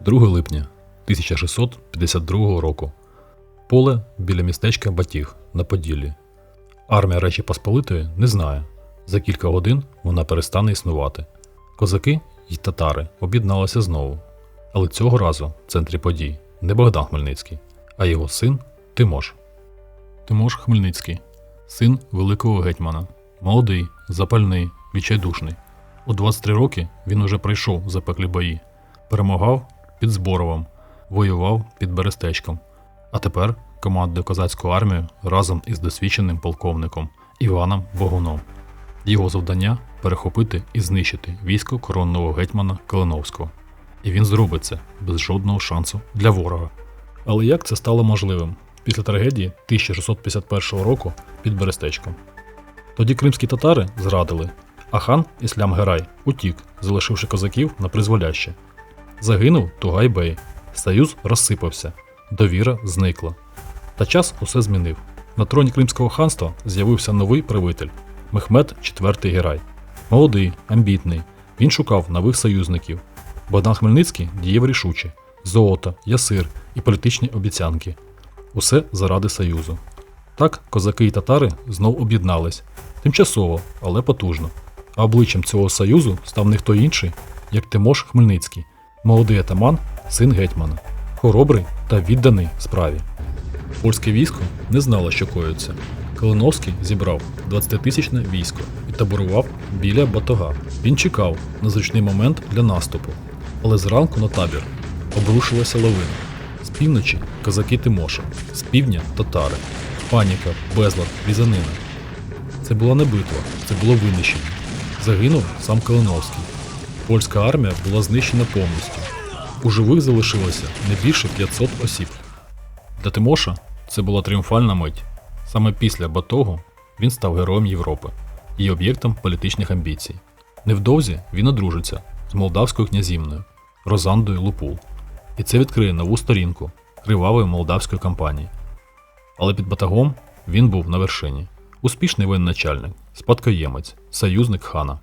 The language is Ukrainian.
2 липня 1652 року. Поле біля містечка Батіг на Поділлі. Армія Речі Посполитої не знає. За кілька годин вона перестане існувати. Козаки й татари об'єдналися знову. Але цього разу в центрі подій не Богдан Хмельницький, а його син Тимош. Тимош Хмельницький, син великого гетьмана, молодий, запальний, відчайдушний. У 23 роки він уже пройшов запеклі бої, перемагав під Зборовом, воював під Берестечком, а тепер командує козацькою армією разом із досвідченим полковником Іваном Богуном. Його завдання перехопити і знищити військо коронного гетьмана Калиновського. І він зробить це без жодного шансу для ворога. Але як це стало можливим після трагедії 1651 року під Берестечком? Тоді кримські татари зрадили, а хан Іслям Герай утік, залишивши козаків на призволяще. Загинув Тугай Бей, союз розсипався, довіра зникла. Та час усе змінив. На троні Кримського ханства з'явився новий правитель Мехмед IV Герай. Молодий, амбітний, він шукав нових союзників. Богдан Хмельницький діяв рішуче: золото, ясир і політичні обіцянки. Усе заради Союзу. Так козаки і татари знов об'єднались тимчасово, але потужно. А обличчям цього союзу став не хто інший, як Тимош Хмельницький, молодий атаман, син гетьмана, хоробрий та відданий справі. Польське військо не знало, що коїться. Калиновський зібрав 20-тисячне військо і таборував біля батога. Він чекав на зручний момент для наступу, але зранку на табір обрушилася лавина. З півночі козаки Тимоша, з півдня татари, паніка, безлад, різанина. Це була не битва, це було винищення. Загинув сам Калиновський. Польська армія була знищена повністю. У живих залишилося не більше 500 осіб. Для Тимоша це була тріумфальна мить. Саме після Батогу він став героєм Європи і об'єктом політичних амбіцій. Невдовзі він одружиться з молдавською князівною Розандою Лупул. І це відкриє нову сторінку кривавої молдавської кампанії. Але під батагом він був на вершині. Успішний воєначальник, спадкоємець, союзник хана.